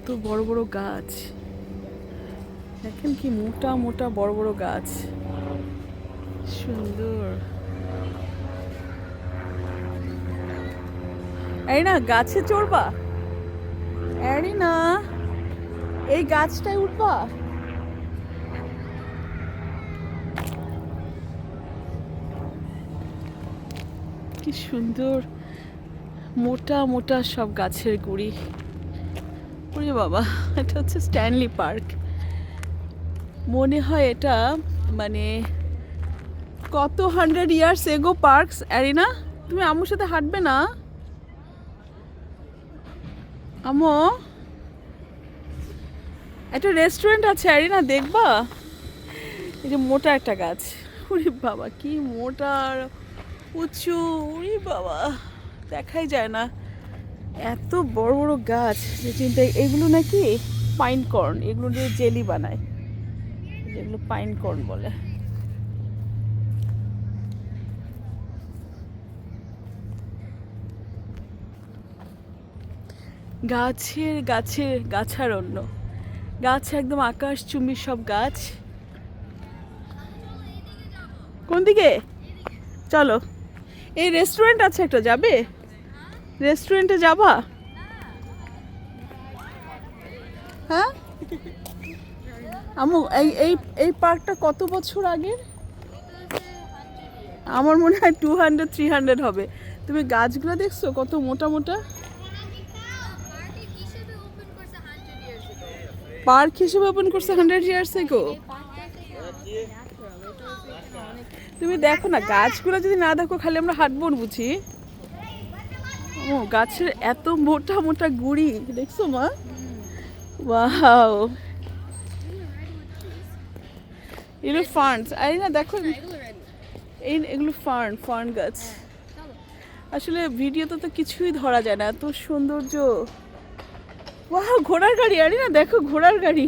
কত বড় বড় গাছ। দেখেন কি মোটা মোটা বড় বড় গাছ। সুন্দর। এই না, গাছে চড়বা। এই না, এই গাছটায় উঠবা। কি সুন্দর, মোটা মোটা সব গাছের গুড়ি। ওরে বাবা, এটা হচ্ছে স্ট্যানলি পার্ক মনে হয় এটা মানে কত hundred years ago parks arena, তুমি আম্মুর সাথে হাঁটবে না? আমো একটা রেস্টুরেন্ট আছে, অ্যারিনা, দেখবা? এই যে মোটা একটা গাছ। উরি বাবা, কি মোটা উঁচু উরি বাবা, দেখাই যায় না। এত বড় বড় গাছ যে চিন্তা এগুলো নাকি পাইন কর্ন এগুলো দিয়ে জেলি বানায়। যেগুলো পাইন কর্ন বলে। গাছের গাছের গাছারণ্য। গাছ একদম আকাশ চুম্বি সব গাছ। কোন দিকে চলো। এই রেস্টুরেন্ট আছে একটা, যাবে? রেস্টুরেন্টে যাবা? হ্যাঁ? আমু, এই এই এই পার্কটা কত বছর আগের আমার মনে হয় টু হান্ড্রেড থ্রি হান্ড্রেড হবে। তুমি গাছগুলো দেখছ কত মোটা মোটা? পার্ক হিসেবে ওপেন করছে হান্ড্রেড ইয়ার্স এগো তুমি দেখো না, গাছগুলো যদি না দেখো, খালি আমরা হাঁটবো বুঝি। ও, গাছের এত মোটা মোটা গুড়ি, দেখছ মা? ওয়াও এগুলো ফার্নস। আরে না, দেখো। এই এগুলো ফার্ন ফার্ন গাছ। আসলে ভিডিওতে তো কিছুই ধরা যায় না, এত সৌন্দর্য। ওয়াও ঘোড়ার গাড়ি। আরে না, দেখো, ঘোড়ার গাড়ি।